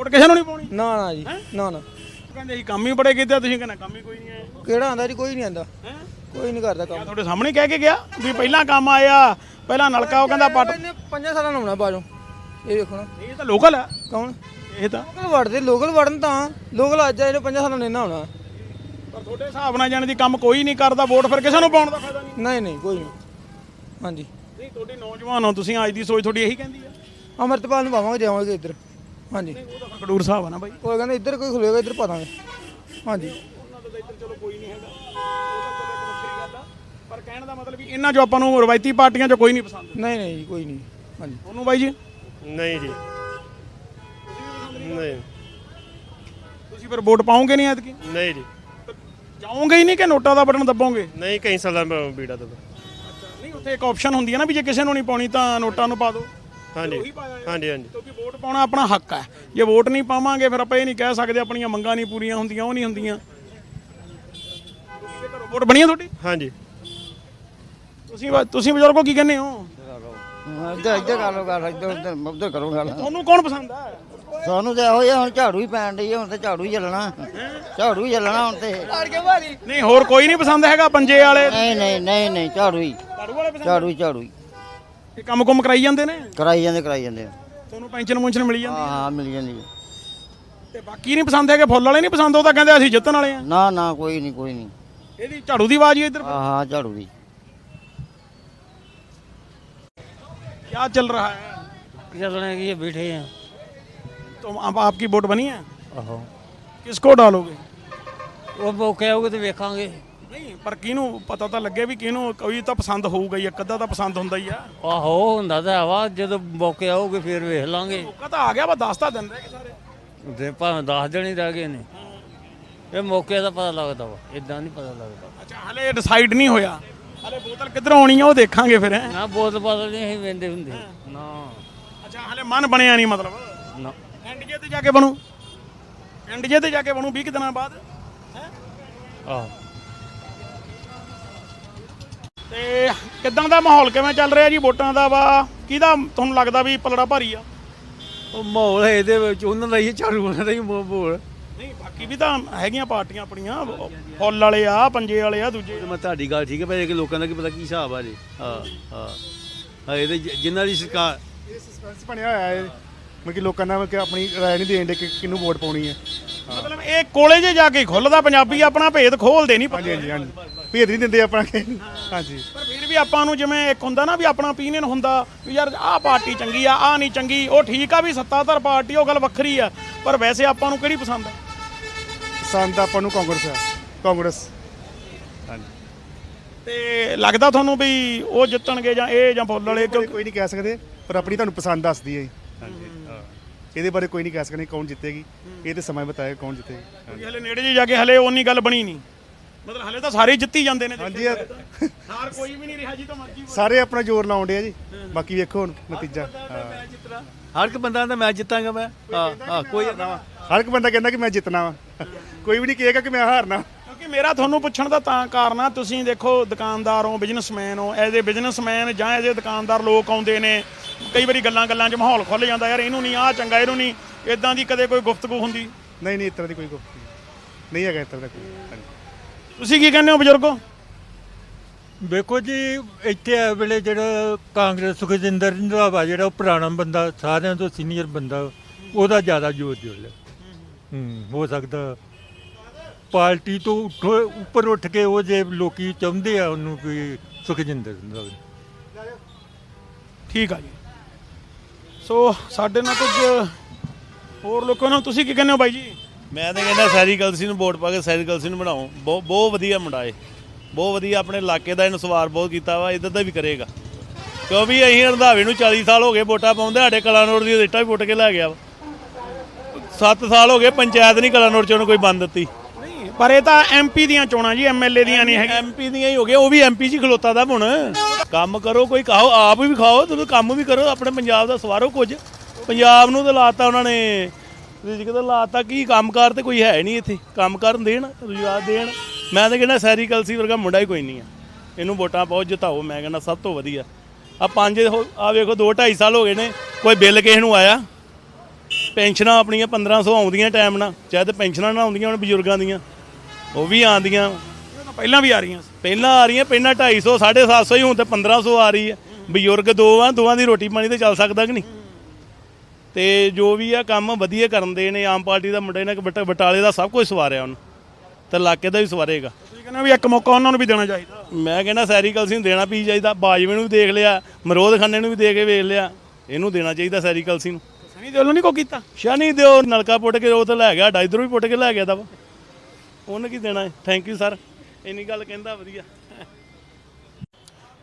Vote ਕਿਸੇ ਨੂੰ ਨਹੀਂ ਪਾਉਣੀ? ਨਾ ਨਾ ਜੀ ਨਾ ਨਾ। ਕਹਿੰਦੇ ਅਸੀਂ ਕੰਮ ਹੀ ਬੜੇ ਕੀਤੇ ਤੁਸੀਂ ਕਹਿੰਦੇ ਕੰਮ ਹੀ ਕੋਈ ਨਹੀਂ ਆਇਆ। ਕਿਹੜਾ ਆਂਦਾ ਜੀ ਕੋਈ ਨਹੀਂ ਆਂਦਾ। ਹੈ? ਕੋਈ ਨਹੀਂ ਕਰਦਾ ਕੰਮ। ਤੁਹਾਡੇ ਸਾਹਮਣੇ ਕਹਿ ਕੇ ਗਿਆ ਵੀ ਪਹਿਲਾਂ ਕੰਮ ਆਇਆ ਪਹਿਲਾਂ ਨਲਕਾ ਉਹ ਕਹਿੰਦਾ ਪੱਟ ਇਹਨੇ ਪੰਜਾਂ ਸਾਲਾਂ ਨੂੰ ਹੋਣਾ ਬਾਜੋ ਇਹ ਵੇਖੋ ਨਾ। ਇਹ ਤਾਂ ਲੋਕਲ ਆ। ਕੌਣ? ਇਹ ਤਾਂ ਲੋਕਲ ਵੜਦੇ ਲੋਕਲ ਵੜਨ ਤਾਂ। ਲੋਕਲ ਅੱਜ ਇਹਨੇ ਪੰਜਾਂ ਸਾਲਾਂ ਨੂੰ ਇੰਨਾ ਹੋਣਾ। ਪਰ ਤੁਹਾਡੇ ਹਿਸਾਬ ਨਾਲ ਜਾਣ ਦੀ ਕੰਮ ਕੋਈ ਨਹੀਂ ਕਰਦਾ ਵੋਟ ਫਿਰ ਕਿਸੇ ਨੂੰ ਪਾਉਣ ਦਾ ਫਾਇਦਾ ਨਹੀਂ। ਨਹੀਂ ਨਹੀਂ ਕੋਈ ਨਹੀਂ। ਹਾਂਜੀ। ਨਹੀਂ ਤੁਹਾਡੇ ਨੌਜਵਾਨ ਹੋ ਤੁਸੀਂ ਅੱਜ ਦੀ ਸੋਚ ਤੁਹਾਡੀ ਇਹੀ ਕਹਿੰਦੀ ਆ। ਅਮਰਤਪਾਲ ਨੂੰ ਪਾਵਾਂਗੇ ਜਾਵਾਂਗੇ ਇੱਧਰ। ਹਾਂਜੀ। ਉਹ ਖਡੂਰ ਸਾਹਿਬ ਆ ਨਾ ਬਾਈ। ਕੋਈ ਕਹਿੰਦਾ ਇੱਧਰ ਕੋਈ ਖਲੋਏਗਾ ਇੱਧਰ ਪਾਵਾਂਗੇ ਹਾਂਜੀ। ਉਹਨਾਂ ਦਾ ਤਾਂ ਇੱਧਰ ਚਲੋ ਕੋਈ ਨਹੀਂ ਹੈਗਾ। ਉਹ ਤਾਂ ਚਲੋ ਇੱਕ ਵੱਖਰੀ ਗੱਲ ਆ। ਪਰ ਕਹਿਣ ਦਾ ਮਤਲਬ ਵੀ ਇਹਨਾਂ ਚੋਂ ਆਪਾਂ ਨੂੰ ਰਵਾਇਤੀ ਪਾਰਟੀਆਂ ਚੋਂ ਕੋਈ ਨਹੀਂ ਪਸੰਦ ਨਹੀਂ ਨਹੀਂ ਜੀ ਕੋਈ ਨਹੀਂ। ਹਾਂਜੀ। ਉਹਨੂੰ ਬਾਈ ਜੀ? ਨਹੀਂ ਜੀ। ਨਹੀਂ ਤੁਸੀਂ ਫਿਰ ਵੋਟ ਪਾਓਗੇ ਨਹੀਂ ਐਤਕੀ? ਨਹੀਂ ਜੀ। ਜਾਓਗੇ ਹੀ ਨਹੀਂ ਕਿ ਨੋਟਾਂ ਦਾ ਬਟਨ ਦੱਬੋਗੇ? ਨਹੀਂ ਕਈ ਸਾਲਾਂ ਬੀੜਾ ਤੋਂ ਨਹੀਂ ਉੱਥੇ ਇੱਕ ਆਪਸ਼ਨ ਹੁੰਦੀ ਹੈ ਨਾ ਵੀ ਜੇ ਕਿਸੇ ਨੂੰ ਨਹੀਂ ਪਾਉਣੀ ਤਾਂ ਨੋਟਾਂ ਨੂੰ ਪਾ ਦਿਓ। ਹਾਂਜੀ। ਉਹੀ ਪਾਇਆ ਯਾਰ। ਹਾਂਜੀ ਹਾਂਜੀ। ਕਿਉਂਕਿ ਵੋਟ ਪਾਉਣਾ ਆਪਣਾ ਹੱਕ ਹੈ। ਜੇ ਵੋਟ ਨਹੀਂ ਪਾਵਾਂਗੇ ਫਿਰ ਆਪਾਂ ਇਹ ਨਹੀਂ ਕਹਿ ਸਕਦੇ ਆਪਣੀਆਂ ਮੰਗਾਂ ਨਹੀਂ ਪੂਰੀਆਂ ਹੁੰਦੀਆਂ ਉਹ ਨਹੀਂ ਹੁੰਦੀਆਂ। ਤੁਸੀਂ ਦੇ ਘਰੋਂ ਵੋਟ ਬਣੀ ਆ ਤੁਹਾਡੀ? ਹਾਂਜੀ। ਤੁਸੀਂ ਤੁਸੀਂ ਬਜ਼ੁਰਗੋ ਕੀ ਕਹਿੰਦੇ ਹੋ? ਇੱਧਰ ਇੱਧਰ ਕਰ ਲੋ ਗੱਲ ਇੱਧਰ ਉੱਧਰ ਉੱਧਰ ਕਰੋ ਗੱਲ। ਤੁਹਾਨੂੰ ਕੌਣ ਪਸੰਦ ਹੈ? ਸਾਨੂੰ ਤੇ ਇਹੋ ਜਿਹਾ ਹੁਣ ਝਾੜੂ ਹੀ ਪੈਣ ਡਈ ਆ, ਹੁਣ ਤੇ ਝਾੜੂ ਹੀ ਚੱਲਣਾ। ਝਾੜੂ ਹੀ ਚੱਲਣਾ ਹੁਣ ਤੇ। ਨਹੀਂ ਹੋਰ ਕੋਈ ਨਹੀਂ ਪਸੰਦ ਹੈਗਾ ਪੰਜੇ ਵਾਲੇ? ਨਹੀਂ ਨਹੀਂ ਨਹੀਂ ਨਹੀਂ ਝਾੜੂ ਹੀ। ਝਾੜੂ ਵਾਲੇ ਪਸੰਦ ਝਾੜੂ ਹੀ ਝਾੜੂ ਹੀ। ਇਹ ਕੰਮ ਕੁਮ ਕਰਾਈ ਜਾਂਦੇ ਨੇ ਕਰਾਈ ਜਾਂਦੇ ਕਰਾਈ ਜਾਂਦੇ ਤੁਹਾਨੂੰ ਪੈਨਸ਼ਨ ਮੁੰਸ਼ਨ ਮਿਲੀ ਜਾਂਦੀ ਹਾਂ ਹਾਂ ਮਿਲ ਜਾਂਦੀ ਹੈ। ਤੇ ਬਾਕੀ ਨਹੀਂ ਪਸੰਦ ਹੈਗੇ ਫੁੱਲ ਵਾਲੇ ਨਹੀਂ ਪਸੰਦ ਉਹ ਤਾਂ ਕਹਿੰਦੇ ਅਸੀਂ ਜਿੱਤਣ ਵਾਲੇ ਆ ਨਾ ਨਾ ਕੋਈ ਨਹੀਂ ਕੋਈ ਨਹੀਂ ਇਹਦੀ ਝਾੜੂ ਦੀ ਆਵਾਜ਼ ਹੀ ਇੱਧਰ ਹਾਂ ਹਾਂ ਝਾੜੂ ਦੀ क्या चल रहा है चल रहे हैं कि ये बैठे हैं तो अब आपकी वोट बनी है आहो किसको डालोगे ਉਹ ਉਹ ਕਹੋਗੇ ਤੇ ਵੇਖਾਂਗੇ ਨਹੀਂ ਪਰ ਕਿਹਨੂੰ ਪਤਾ ਤਾਂ ਲੱਗੇ ਵੀ ਕਿਹਨੂੰ ਕੋਈ ਤਾਂ ਪਸੰਦ ਹੋਊਗਾ ਹੀ ਇੱਕ ਅੱਧਾ ਤਾਂ ਪਸੰਦ ਹੁੰਦਾ ਹੀ ਆ। ਆਹੋ ਹੁੰਦਾ ਤਾਂ ਹਵਾ ਜਦੋਂ ਮੌਕੇ ਆਓਗੇ ਫਿਰ ਵੇਖ ਲਾਂਗੇ। ਮੌਕਾ ਤਾਂ ਆ ਗਿਆ ਵਾ 10 ਤਾਂ ਰਹਿ ਗਏ ਸਾਰੇ। ਤੇ ਭਾਵੇਂ 10 ਦਿਨ ਹੀ ਰਹਿ ਗਏ ਨੇ। ਇਹ ਮੌਕੇ ਦਾ ਪਤਾ ਲੱਗਦਾ ਵਾ ਇਦਾਂ ਨਹੀਂ ਪਤਾ ਲੱਗਦਾ। ਅੱਛਾ ਹਲੇ ਡਿਸਾਈਡ ਨਹੀਂ ਹੋਇਆ। ਹਲੇ ਬੋਤਲ ਕਿੱਧਰੋਂ ਆਉਣੀ ਆ ਉਹ ਦੇਖਾਂਗੇ ਫਿਰ ਹੈਂ। ਨਾ ਬੋਤਲ ਬਦਲ ਨਹੀਂ ਅਸੀਂ ਵੇਂਦੇ ਹੁੰਦੇ। ਨਾ। ਅੱਛਾ ਹਲੇ ਮਨ ਬਣਿਆ ਨਹੀਂ ਮਤਲਬ। ਨਾ। ਐਂਡੀਏ ਤੇ ਜਾ ਕੇ ਬਣੂ। ਐਂਡੀਏ ਤੇ ਜਾ ਕੇ ਬਣੂ 20 ਕੁ ਦਿਨਾਂ ਬਾਅਦ ਹੈਂ? ਆਹੋ। ਤੇ ਕਿਦਾਂ ਦਾ ਮਾਹੌਲ ਕਿਵੇਂ ਚੱਲ ਰਿਹਾ ਜੀ ਵੋਟਾਂ ਦਾ ਵਾ? ਕਿਹਦਾ ਤੁਹਾਨੂੰ ਲੱਗਦਾ ਵੀ ਪਲੜਾ ਭਾਰੀ ਆ? ਉਹ ਮਾਹੌਲ ਹੈ ਇਹਦੇ ਵਿੱਚ ਉਹਨਾਂ ਦਾ ਹੀ ਝਾੜੂ ਉਹਨਾਂ ਦਾ ਹੀ ਮਾਹੌਲ ਨਹੀਂ ਬਾਕੀ ਵੀ ਤਾਂ ਹੈਗੀਆਂ ਪਾਰਟੀਆਂ ਆਪਣੀਆਂ ਫੁੱਲ ਵਾਲੇ ਆ ਪੰਜੇ ਵਾਲੇ ਆ ਦੂਜੇ ਮੈਂ ਤੁਹਾਡੀ ਗੱਲ ਠੀਕ ਹੈ ਪਰ ਇਹ ਕਿ ਲੋਕਾਂ ਦਾ ਕੀ ਪਤਾ ਕੀ ਹਿਸਾਬ ਆ ਜੀ। ਹਾਂ ਹਾਂ। ਹਾਂ ਇਹਦੇ ਜ- ਜਿਨ੍ਹਾਂ ਦੀ ਸਰਕਾਰ ਸਸਪੈਂਸ ਬਣਿਆ ਹੋਇਆ ਹੈ ਮਤਲਬ ਕਿ ਲੋਕਾਂ ਨਾਲ ਕਿ ਆਪਣੀ ਰਾਏ ਨਹੀਂ ਦੇਣ ਦੇ ਕਿ ਕਿਹਨੂੰ ਵੋਟ ਪਾਉਣੀ ਹੈ। ਮਤਲਬ ਇਹ ਕੋਲੇ ਜੇ ਜਾ ਕੇ ਖੁੱਲਦਾ ਪੰਜਾਬੀ ਆਪਣਾ ਭੇਦ ਖੋਲਦੇ ਨਹੀਂ ਹਾਂਜੀ ਹਾਂਜੀ ਹਾਂਜੀ। ਭੇਦ ਨਹੀਂ ਦਿੰਦੇ ਆਪਣਾ ਕਿ। ਹਾਂਜੀ। ਪਰ ਫਿਰ ਵੀ ਆਪਾਂ ਨੂੰ ਜਿਵੇਂ ਇੱਕ ਹੁੰਦਾ ਨਾ ਵੀ ਆਪਣਾ opinion ਹੁੰਦਾ ਵੀ ਯਾਰ ਆਹ ਪਾਰਟੀ ਚੰਗੀ ਆ ਆਹ ਨਹੀਂ ਚੰਗੀ ਉਹ ਠੀਕ ਆ ਵੀ ਸੱਤਾਧਰ ਪਾਰਟੀ ਉਹ ਗੱਲ ਵੱਖਰੀ ਆ ਪਰ ਵੈਸੇ ਆਪਾਂ ਨੂੰ ਕਿਹੜੀ ਪਸੰਦ ਆ? ਪਸੰਦ ਆਪਾਂ ਨੂੰ ਕਾਂਗਰਸ ਹੈ ਕਾਂਗਰਸ। ਹਾਂਜੀ। ਤੇ ਲੱਗਦਾ ਤੁਹਾਨੂੰ ਵੀ ਉਹ ਜਿੱਤਣਗੇ ਜਾਂ ਇਹ ਜਾਂ ਫੁੱਲ ਵਾਲੇ ਕੋਈ ਕੋਈ ਨਹੀਂ ਕਹਿ ਸਕਦੇ ਪਰ ਆਪਣੀ ਤੁਹਾਨੂੰ ਪਸੰਦ ਦੱਸਦੀ ਹੈ ਜੀ। ਇਹਦੇ ਬਾਰੇ ਕੋਈ ਨਹੀਂ ਕਹਿ ਸਕਦੇ ਕੌਣ ਜਿੱਤੇਗੀ। ਇਹ ਤੇ ਸਮਾਂ ਬਤਾਏਗਾ ਕੌਣ ਜਿੱਤੇਗੀ। ਕਿਉਂਕਿ ਹਲੇ ਨੇੜੇ ਜੇ ਜਾ ਕੇ ਹਲੇ ਉਨੀ ਗੱਲ ਬਣੀ ਨਹੀਂ। ਮਤਲਬ ਹਲੇ ਤਾਂ ਸਾਰੇ ਜਿੱਤੀ ਜਾਂਦੇ ਨੇ ਹਾਂਜੀ ਹਾਰ ਕੋਈ ਵੀ ਨਹੀਂ ਰਿਹਾ ਜੀ ਤਾਂ ਮਰਜ਼ੀ ਸਾਰੇ ਆਪਣਾ ਜ਼ੋਰ ਲਾਉਣ ਡਏ ਆ ਜੀ। ਬਾਕੀ ਵੇਖੋ ਹੁਣ ਨਤੀਜਾ। ਹਰ ਇੱਕ ਬੰਦਾ ਦਾ ਮੈਂ ਜਿੱਤਾਂਗਾ ਮੈਂ। ਹਾਂ ਹਾਂ ਕੋਈ ਹਰ ਇੱਕ ਬੰਦਾ ਕਹਿੰਦਾ ਕਿ ਮੈਂ ਜਿੱਤਣਾ ਵਾ। ਕੋਈ ਵੀ ਨਹੀਂ ਕਹੇਗਾ ਕਿ ਮੈਂ ਹਾਰਨਾ। ਮੇਰਾ ਤੁਹਾਨੂੰ ਪੁੱਛਣ ਦਾ ਤਾਂ ਕਾਰਨ ਆ ਤੁਸੀਂ ਦੇਖੋ ਦੁਕਾਨਦਾਰ ਹੋ ਬਿਜ਼ਨਸਮੈਨ ਹੋ ਐਜ਼ ਏ ਬਿਜ਼ਨਸਮੈਨ ਜਾਂ ਐਜ਼ ਏ ਦੁਕਾਨਦਾਰ ਲੋਕ ਆਉਂਦੇ ਨੇ ਕਈ ਵਾਰੀ ਗੱਲਾਂ ਗੱਲਾਂ 'ਚ ਮਾਹੌਲ ਖੁੱਲ ਜਾਂਦਾ ਯਾਰ ਇਹਨੂੰ ਨਹੀਂ ਆ ਚੰਗਾ ਇਹਨੂੰ ਨਹੀਂ ਇਦਾਂ ਦੀ ਕਦੇ ਕੋਈ ਗੁਫ਼ਤਗੂ ਹੁੰਦੀ? ਨਹੀਂ ਨਹੀਂ ਇਸ ਤਰ੍ਹਾਂ ਦੀ ਕੋਈ ਗੁਫ਼ਤਗੂ ਨਹੀਂ। ਹੈਗਾ ਇਸ ਤਰ੍ਹਾਂ ਦਾ ਕੋਈ ਹਾਂਜੀ। ਤੁਸੀਂ ਕੀ ਕਹਿੰਦੇ ਹੋ ਬਜ਼ੁਰਗੋ? ਵੇਖੋ ਜੀ ਇੱਥੇ ਆ ਵੇਲੇ ਜਿਹੜਾ ਕਾਂਗਰਸ ਸੁਖਜਿੰਦਰ ਰੰਧਾਵਾ ਜਿਹੜਾ ਉਹ ਪੁਰਾਣਾ ਬੰਦਾ ਸਾਰਿਆਂ ਤੋਂ ਸੀਨੀਅਰ ਬੰਦਾ ਉਹਦਾ ਜ਼ਿਆਦਾ ਜ਼ੋਰ ਜੁੜ ਹੂੰ ਹੋ ਸਕਦਾ ਪਾਰਟੀ ਤੋਂ ਉੱਠੋ ਉੱਪਰ ਉੱਠ ਕੇ ਉਹ ਜੇ ਲੋਕੀ ਚਾਹੁੰਦੇ ਆ ਉਹਨੂੰ ਕਿ ਸੁਖਜਿੰਦਰ ਰੰਧਾਵਾ ਠੀਕ ਆ ਜੀ। ਸੋ ਸਾਡੇ ਨਾਲ ਕੁਝ ਹੋਰ ਲੋਕਾਂ ਨੂੰ ਤੁਸੀਂ ਕੀ ਕਹਿੰਦੇ ਹੋ ਬਾਈ ਜੀ? ਮੈਂ ਤਾਂ ਕਹਿੰਦਾ ਸਾਰੀ ਗਲਸੀ ਨੂੰ ਵੋਟ ਪਾ ਕੇ ਸਾਰੀ ਗਲਸੀ ਨੂੰ ਬਣਾਓ। ਬਹੁਤ ਬਹੁਤ ਵਧੀਆ ਮੁੰਡਾ ਏ ਬਹੁਤ ਵਧੀਆ ਆਪਣੇ ਇਲਾਕੇ ਦਾ ਇਹਨੂੰ ਸਵਾਰ ਬਹੁਤ ਕੀਤਾ ਵਾ ਇਦਾਂ ਦਾ ਵੀ ਕਰੇਗਾ। ਕਿਉਂ ਵੀ ਅਸੀਂ ਰੰਧਾਵੇ ਨੂੰ 40 ਸਾਲ ਹੋ ਗਏ ਵੋਟਾਂ ਪਾਉਂਦੇ ਸਾਡੇ ਕਲਾਨੌਰ ਦੀ ਰੇਟਾ ਵੀ ਪੁੱਟ ਕੇ ਲੈ ਗਿਆ ਵਾ। 7 ਸਾਲ ਹੋ ਗਏ ਪੰਚਾਇਤ ਨਹੀਂ ਕਲਾਨੌਰ ਚ ਉਹਨੂੰ ਕੋਈ ਬੰਦ ਦਿੱਤੀ। ਪਰ ਇਹ ਤਾਂ ਐਮਪੀ ਦੀਆਂ ਚੋਣਾਂ ਜੀ ਐਮਐਲਏ ਦੀਆਂ ਨਹੀਂ ਹੈਗੀਆਂ। ਐਮਪੀ ਦੀਆਂ ਹੀ ਹੋ ਗਏ ਉਹ ਵੀ ਐਮਪੀ ਚ ਹੀ ਖਲੋਤਾ ਦਾ ਹੁਣ। ਕੰਮ ਕਰੋ, ਕੋਈ ਖਾਓ, ਆਪ ਵੀ ਖਾਓ, ਤੁਸੀਂ ਕੰਮ ਵੀ ਕਰੋ, ਆਪਣੇ ਪੰਜਾਬ ਦਾ ਸਵਾਰੋ ਕੁਝ। ਪੰਜਾਬ ਨੂੰ ਤਾਂ ਲਾਤਾ ਉਹਨਾਂ ਨੇ। ਰਿਜਕ ਤਾਂ ਲਾਤਾ ਕੀ ਕੰਮਕਾਰ ਤੇ ਕੋਈ ਹੈ ਨਹੀਂ ਇੱਥੇ। ਕੰਮ ਕਰਨ ਦੇਣ, ਰੁਜ਼ਗਾਰ ਦੇਣ। ਮੈਂ ਤਾਂ ਕਹਿੰਦਾ ਸੈਰੀ ਕਲਸੀ ਵਰਗਾ ਮੁੰਡਾ ਹੀ ਕੋਈ ਨਹੀਂ ਆ। ਇਹਨੂੰ ਵੋਟਾਂ ਬਹੁਤ ਜਿਤਾਓ, ਮੈਂ ਕਹਿੰਦਾ ਸਭ ਤੋਂ ਵਧੀਆ। ਆ ਪੰਜ ਆ ਵੇਖੋ 2 2.5 ਸਾਲ ਹੋ ਗਏ ਨੇ, ਕੋਈ ਬਿੱਲ ਕਿਸੇ ਨੂੰ ਆਇਆ? ਪੈਨਸ਼ਨਾਂ ਆਪਣੀਆਂ 1500 ਆਉਂਦੀਆਂ ਟਾਈਮ ਨਾਲ, ਚਾਹੇ ਤੇ ਪੈਨਸ਼ਨਾਂ ਨਾ ਆਉਂਦੀਆਂ ਹੁਣ ਬਜ਼ੁਰਗਾਂ ਦੀਆਂ। ਉਹ ਵੀ ਇਹ ਤਾਂ ਪਹਿਲਾਂ ਵੀ ਆ ਰਹੀਆਂ ਸੀ। ਪਹਿਲਾਂ ਆ ਰਹੀਆਂ ਪਹਿਲਾਂ 250 750 ਹੀ ਹੁਣ ਤੇ 1500 ਆ ਰਹੀ ਹੈ। ਬਜ਼ੁਰਗ ਦੋ ਆ ਦੋਵਾਂ ਦੀ ਰੋਟੀ ਪਾਣੀ ਤੇ ਚੱਲ ਸਕਦਾ ਕਿ ਨਹੀਂ? ਤੇ ਜੋ ਵੀ ਆ ਕੰਮ ਵਧੀਆ ਕਰਨ ਦੇ ਨੇ ਆਮ ਪਾਰਟੀ ਦਾ ਮੁੰਡੇ ਨੇ ਬਟਾਲੇ ਦਾ ਸਭ ਕੁਝ ਸਵਾਰਿਆ ਉਹਨੂੰ। ਤੇ ਇਲਾਕੇ ਦਾ ਵੀ ਸਵਾਰੇਗਾ। ਤੁਸੀਂ ਕਹਿੰਦੇ ਵੀ ਇੱਕ ਮੌਕਾ ਉਹਨਾਂ ਨੂੰ ਵੀ ਦੇਣਾ ਚਾਹੀਦਾ। ਮੈਂ ਕਹਿੰਦਾ ਸੈਰੀ ਕਲਸੀ ਨੂੰ ਦੇਣਾ ਪੀ ਚਾਹੀਦਾ। ਬਾਜਵੇ ਨੂੰ ਵੀ ਦੇਖ ਲਿਆ ਮਰੋਦ ਖੰਨੇ ਨੂੰ ਵੀ ਦੇ ਕੇ ਵੇਖ ਲਿਆ। ਇਹਨੂੰ ਦੇਣਾ ਚਾਹੀਦਾ ਸੈਰੀ ਕਲਸੀ ਨੂੰ। ਸਨੀ ਦਿਓਲ ਨਹੀਂ ਕੋ ਕੀਤਾ? ਸ਼ਾਨੀ ਦਿਓ ਨਲਕਾ ਪੁੱਟ ਕੇ ਉਹ ਤਾਂ ਲੈ ਗਿਆ ਸਾਡਾ ਇੱਧਰੋਂ ਵੀ ਪੁੱਟ ਕੇ ਲੈ ਗਿਆ ਦਾ ਵਾ ਉਹਨੇ ਕੀ ਦੇਣਾ ਹੈ? ਥੈਂਕ ਯੂ ਸਰ ਇੰਨੀ ਗੱਲ ਕਹਿੰਦਾ ਵਧੀਆ।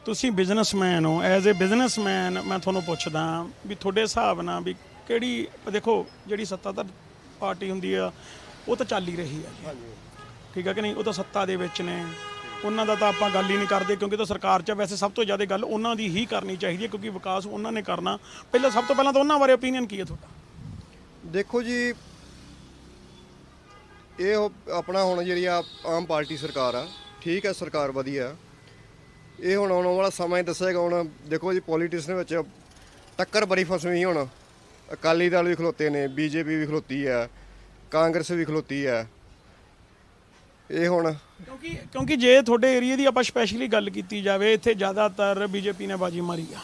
ਤੁਸੀਂ ਬਿਜ਼ਨਸਮੈਨ ਹੋ। ਐਜ਼ ਅ ਬਿਜ਼ਨਸਮੈਨ ਮੈਂ ਤੁਹਾਨੂੰ ਪੁੱਛਦਾ ਵੀ ਤੁਹਾਡੇ ਹਿਸਾਬ ਨਾਲ ਵੀ ਕਿਹੜੀ ਦੇਖੋ ਜਿਹੜੀ ਸੱਤਾਧਰ ਪਾਰਟੀ ਹੁੰਦੀ ਆ ਉਹ ਤਾਂ ਚੱਲ ਹੀ ਰਹੀ ਆ ਜੀ। ਠੀਕ ਆ ਕਿ ਨਹੀਂ? ਉਹ ਤਾਂ ਸੱਤਾ ਦੇ ਵਿੱਚ ਨੇ। ਉਹਨਾਂ ਦਾ ਤਾਂ ਆਪਾਂ ਗੱਲ ਹੀ ਨਹੀਂ ਕਰਦੇ ਕਿਉਂਕਿ ਤਾਂ ਸਰਕਾਰ 'ਚ। ਵੈਸੇ ਸਭ ਤੋਂ ਜ਼ਿਆਦਾ ਗੱਲ ਉਹਨਾਂ ਦੀ ਹੀ ਕਰਨੀ ਚਾਹੀਦੀ ਹੈ ਕਿਉਂਕਿ ਵਿਕਾਸ ਉਹਨਾਂ ਨੇ ਕਰਨਾ। ਪਹਿਲਾਂ ਸਭ ਤੋਂ ਪਹਿਲਾਂ ਤਾਂ ਉਹਨਾਂ ਬਾਰੇ ਓਪੀਨੀਅਨ ਕੀ ਹੈ ਤੁਹਾਡਾ? ਦੇਖੋ ਜੀ ਇਹ ਉਹ ਆਪਣਾ ਹੁਣ ਜਿਹੜੀ ਆ ਆਮ ਪਾਰਟੀ ਸਰਕਾਰ ਆ, ਠੀਕ ਹੈ ਸਰਕਾਰ ਵਧੀਆ। ਇਹ ਹੁਣ ਆਉਣ ਵਾਲਾ ਸਮਾਂ ਹੀ ਦੱਸੇਗਾ, ਹੁਣ ਦੇਖੋ ਜੀ ਪੋਲੀਟਿਕਸ ਦੇ ਵਿੱਚ ਟੱਕਰ ਬੜੀ ਫਸਵੀਂ ਹੁਣ। ਅਕਾਲੀ ਦਲ ਵੀ ਖਲੋਤੇ ਨੇ, ਬੀਜੇਪੀ ਵੀ ਖਲੋਤੀ ਹੈ ਕਾਂਗਰਸ ਵੀ ਖਲੋਤੀ ਹੈ ਇਹ ਹੁਣ ਕਿਉਂਕਿ ਕਿਉਂਕਿ ਜੇ ਤੁਹਾਡੇ ਏਰੀਆ ਦੀ ਆਪਾਂ ਸਪੈਸ਼ਲੀ ਗੱਲ ਕੀਤੀ ਜਾਵੇ, ਇੱਥੇ ਜ਼ਿਆਦਾਤਰ ਬੀਜੇਪੀ ਨੇ ਬਾਜੀ ਮਾਰੀ ਆ।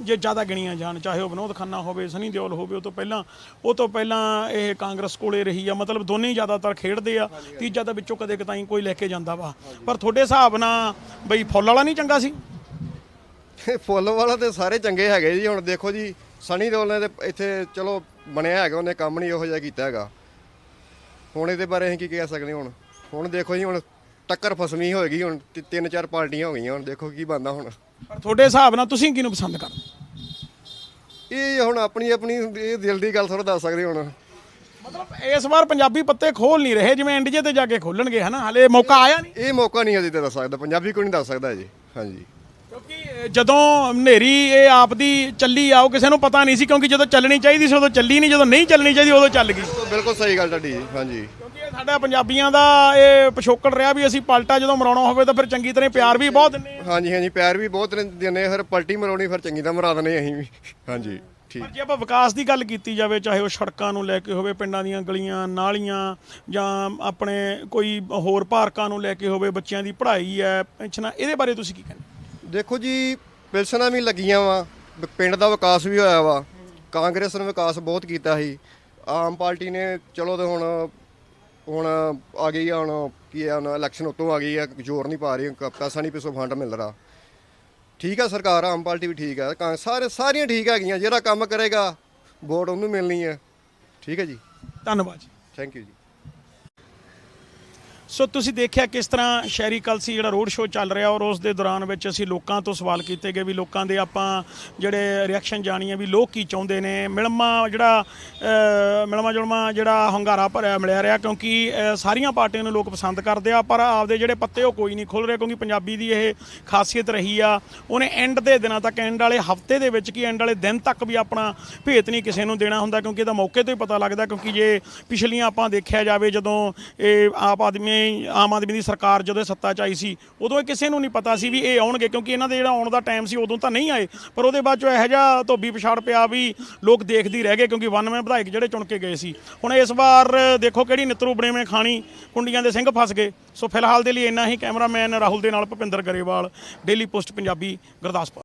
ਜੇ ਜ਼ਿਆਦਾ ਗਿਣੀਆਂ ਜਾਣ, ਚਾਹੇ ਉਹ ਵਿਨੋਦ ਖੰਨਾ ਹੋਵੇ, ਸਨੀ ਦਿਓਲ ਹੋਵੇ, ਉਹ ਤੋਂ ਪਹਿਲਾਂ ਉਹ ਤੋਂ ਪਹਿਲਾਂ ਇਹ ਕਾਂਗਰਸ ਕੋਲੇ ਰਹੀ ਆ। ਮਤਲਬ ਦੋਨੇ ਹੀ ਜ਼ਿਆਦਾਤਰ ਖੇਡਦੇ ਆ। ਤੀਜਾ ਤਾਂ ਵਿੱਚੋਂ ਕਦੇ ਕਤਾਈ ਕੋਈ ਲੈ ਕੇ ਜਾਂਦਾ ਵਾ। ਪਰ ਤੁਹਾਡੇ ਹਿਸਾਬ ਨਾਲ ਬਈ ਫੁੱਲ ਵਾਲਾ ਨਹੀਂ ਚੰਗਾ ਸੀ? ਫੁੱਲ ਵਾਲਾ ਤੇ ਸਾਰੇ ਚੰਗੇ ਹੈਗੇ ਜੀ। ਹੁਣ ਦੇਖੋ ਜੀ, ਸਨੀ ਦਿਓਲ ਨੇ ਤੇ ਇੱਥੇ ਚਲੋ ਬਣਿਆ ਹੈਗਾ, ਉਹਨੇ ਕੰਮ ਨਹੀਂ ਉਹੋ ਜਿਹਾ ਕੀਤਾ ਹੈਗਾ। ਹੁਣ ਇਹਦੇ ਬਾਰੇ ਅਸੀਂ ਕੀ ਕਹਿ ਸਕਦੇ ਹੁਣ? ਹੁਣ ਦੇਖੋ ਜੀ, ਹੁਣ ਟੱਕਰ ਫਸਮੀ ਹੋਏਗੀ, ਹੁਣ ਤਿੰਨ ਚਾਰ ਪਾਰਟੀਆਂ ਹੋ ਗਈਆਂ, ਹੁਣ ਦੇਖੋ ਕੀ ਬਣਦਾ ਹੁਣ। ਪਰ ਤੁਹਾਡੇ ਹਿਸਾਬ ਨਾਲ ਤੁਸੀਂ ਕਿਹਨੂੰ ਪਸੰਦ ਕਰਦੇ? ਇਹ ਹੁਣ ਆਪਣੀ ਆਪਣੀ ਇਹ ਦਿਲ ਦੀ ਗੱਲ ਥੋੜਾ ਦੱਸ ਸਕਦੇ ਹੁਣ। ਮਤਲਬ ਇਸ ਵਾਰ ਪੰਜਾਬੀ ਪੱਤੇ ਖੋਲ ਨਹੀਂ ਰਹੇ ਜਿਵੇਂ ਇੰਡੀਆ ਤੇ ਜਾ ਕੇ ਖੋਲਣਗੇ ਹਨਾ? ਹਲੇ ਮੌਕਾ ਆਇਆ ਨਹੀਂ? ਇਹ ਮੌਕਾ ਨਹੀਂ ਅਜੇ ਤੇ ਦੱਸ ਸਕਦਾ ਪੰਜਾਬੀ ਕੋਈ ਨਹੀਂ ਦੱਸ ਸਕਦਾ ਜੀ ਹਾਂਜੀ। ਜਦੋਂ ਹਨੇਰੀ ਇਹ ਆਪ ਦੀ ਚੱਲੀ ਆ ਉਹ ਕਿਸੇ ਨੂੰ ਪਤਾ ਨਹੀਂ ਸੀ ਕਿਉਂਕਿ ਜਦੋਂ ਚੱਲਣੀ ਚਾਹੀਦੀ ਸੀ ਉਦੋਂ ਚੱਲੀ ਨਹੀਂ ਜਦੋਂ ਨਹੀਂ ਚੱਲਣੀ ਚਾਹੀਦੀ ਉਦੋਂ ਚੱਲ ਗਈ। ਬਿਲਕੁਲ ਸਹੀ ਗੱਲ ਤੁਹਾਡੀ ਜੀ ਹਾਂਜੀ। ਕਿਉਂਕਿ ਇਹ ਸਾਡਾ ਪੰਜਾਬੀਆਂ ਦਾ ਇਹ ਪਿਛੋਕੜ ਰਿਹਾ ਵੀ ਅਸੀਂ ਪਲਟਾ ਜਦੋਂ ਮਰਾਉਣਾ ਹੋਵੇ ਤਾਂ ਫਿਰ ਚੰਗੀ ਤਰ੍ਹਾਂ ਪਿਆਰ ਵੀ ਬਹੁਤ ਦਿੰਦੇ ਆ। ਹਾਂਜੀ ਹਾਂਜੀ ਪਿਆਰ ਵੀ ਬਹੁਤ ਦਿੰਦੇ ਫਿਰ ਪਲਟੀ ਮਰਾਉਣੀ ਫਿਰ ਚੰਗੀ ਤਾਂ ਮਰਾ ਦਨੇ ਅਸੀਂ ਵੀ। ਹਾਂਜੀ ਠੀਕ। ਪਰ ਜੇ ਆਪਾਂ ਵਿਕਾਸ ਦੀ ਗੱਲ ਕੀਤੀ ਜਾਵੇ ਚਾਹੇ ਉਹ ਸੜਕਾਂ ਨੂੰ ਲੈ ਕੇ ਹੋਵੇ ਪਿੰਡਾਂ ਦੀਆਂ ਗਲੀਆਂ ਨਾਲੀਆਂ ਜਾਂ ਆਪਣੇ ਕੋਈ ਹੋਰ ਪਾਰਕਾਂ ਨੂੰ ਲੈ ਕੇ ਹੋਵੇ ਬੱਚਿਆਂ ਦੀ ਪੜ੍ਹਾਈ ਹੈ ਪੈਨਸ਼ਨਾਂ ਇਹਦੇ ਬਾਰੇ ਤੁਸੀਂ ਕੀ ਕਹਿੰਦੇ? ਦੇਖੋ ਜੀ ਪਿਲਸਨਾਂ ਵੀ ਲੱਗੀਆਂ ਵਾ ਪਿੰਡ ਦਾ ਵਿਕਾਸ ਵੀ ਹੋਇਆ ਵਾ। ਕਾਂਗਰਸ ਨੇ ਵਿਕਾਸ ਬਹੁਤ ਕੀਤਾ ਸੀ। ਆਮ ਪਾਰਟੀ ਨੇ ਚਲੋ ਤੇ ਹੁਣ ਹੁਣ ਆ ਗਈ ਆ ਹੁਣ ਕੀ ਆ ਹੁਣ ਇਲੈਕਸ਼ਨ ਉਤੋਂ ਆ ਗਈ ਆ ਜ਼ੋਰ ਨਹੀਂ ਪਾ ਰਹੀ ਪੈਸਾ ਨਹੀਂ ਪਿੱਛੋਂ ਫੰਡ ਮਿਲ ਰਿਹਾ। ਠੀਕ ਆ ਸਰਕਾਰ ਆਮ ਪਾਰਟੀ ਵੀ ਠੀਕ ਆ। ਸਾਰੇ ਸਾਰੀਆਂ ਠੀਕ ਹੈਗੀਆਂ ਜਿਹੜਾ ਕੰਮ ਕਰੇਗਾ ਵੋਟ ਉਹਨੂੰ ਮਿਲਣੀ ਹੈ ਠੀਕ ਹੈ ਜੀ। ਧੰਨਵਾਦ ਜੀ। ਥੈਂਕ ਯੂ ਜੀ। ਸੋ ਤੁਸੀਂ ਦੇਖਿਆ ਕਿਸ ਤਰ੍ਹਾਂ ਸ਼ਹਿਰੀ ਕਲਸੀ ਜਿਹੜਾ ਰੋਡ ਸ਼ੋਅ ਚੱਲ ਰਿਹਾ ਔਰ ਉਸ ਦੇ ਦੌਰਾਨ ਵਿੱਚ ਅਸੀਂ ਲੋਕਾਂ ਤੋਂ ਸਵਾਲ ਕੀਤੇ ਗਏ ਵੀ ਲੋਕਾਂ ਦੇ ਆਪਾਂ ਜਿਹੜੇ ਰਿਐਕਸ਼ਨ ਜਾਣੀਏ ਵੀ ਲੋਕ ਕੀ ਚਾਹੁੰਦੇ ਨੇ। ਮਿਲਮਾ ਜਿਹੜਾ ਅਹ, ਮਿਲਮਾ ਜੁਲਮਾ ਜਿਹੜਾ ਹੰਗਾਰਾ ਭਰਿਆ ਮਿਲਿਆ ਰਿਹਾ ਕਿਉਂਕਿ ਸਾਰੀਆਂ ਪਾਰਟੀਆਂ ਨੂੰ ਲੋਕ ਪਸੰਦ ਕਰਦੇ ਆ ਪਰ ਆਪਦੇ ਜਿਹੜੇ ਪੱਤੇ ਉਹ ਕੋਈ ਨਹੀਂ ਖੁੱਲ ਰਹੇ ਕਿਉਂਕਿ ਪੰਜਾਬੀ ਦੀ ਇਹ ਖਾਸੀਅਤ ਰਹੀ ਆ। ਉਹਨੇ ਐਂਡ ਦੇ ਦਿਨਾਂ ਤੱਕ ਐਂਡ ਵਾਲੇ ਹਫ਼ਤੇ ਦੇ ਵਿੱਚ ਕੀ ਐਂਡ ਵਾਲੇ ਦਿਨ ਤੱਕ ਵੀ ਆਪਣਾ ਭੇਤ ਨਹੀਂ ਕਿਸੇ ਨੂੰ ਦੇਣਾ ਹੁੰਦਾ ਕਿਉਂਕਿ ਇਹਦਾ ਮੌਕੇ ਤੋਂ ਹੀ ਪਤਾ ਲੱਗਦਾ ਕਿਉਂਕਿ ਜੇ ਪਿਛਲੀਆਂ ਆਪਾਂ ਦੇਖਿਆ ਜਾਵੇ ਜਦੋਂ ਇਹ ਆਪ ਆਦਮੀ ਆਮ ਆਦਮੀ ਦੀ ਸਰਕਾਰ ਜਦੋਂ ਇਹ ਸੱਤਾ 'ਚ ਆਈ ਸੀ, ਉਦੋਂ ਇਹ ਕਿਸੇ ਨੂੰ ਨਹੀਂ ਪਤਾ ਸੀ ਵੀ ਇਹ ਆਉਣਗੇ, ਕਿਉਂਕਿ ਇਹਨਾਂ ਦੇ ਜਿਹੜਾ ਆਉਣ ਦਾ ਟਾਈਮ ਸੀ, ਉਦੋਂ ਤਾਂ ਨਹੀਂ ਆਏ। ਪਰ ਉਹਦੇ ਬਾਅਦ ਚੋਂ ਇਹੋ ਜਿਹਾ ਧੋਬੀ ਪਛਾੜ ਪਿਆ ਵੀ ਲੋਕ ਦੇਖਦੀ ਰਹਿ ਗਏ, ਕਿਉਂਕਿ 92 ਵਿਧਾਇਕ ਜਿਹੜੇ ਚੁਣ ਕੇ ਗਏ ਸੀ। ਹੁਣ ਇਸ ਵਾਰ ਦੇਖੋ ਕਿਹੜੀ ਨਿਤਰੂ ਬਣੇਵੇਂ ਖਾਣੀ ਕੁੰਡੀਆਂ ਦੇ ਸਿੰਘ ਫਸ ਗਏ। ਸੋ ਫਿਲਹਾਲ ਦੇ ਲਈ ਇੰਨਾ ਹੀ, ਕੈਮਰਾਮੈਨ ਰਾਹੁਲ ਦੇ ਨਾਲ ਭੁਪਿੰਦਰ ਗਰੇਵਾਲ ਡੇਲੀ ਪੋਸਟ ਪੰਜਾਬੀ ਗੁਰਦਾਸਪੁਰ।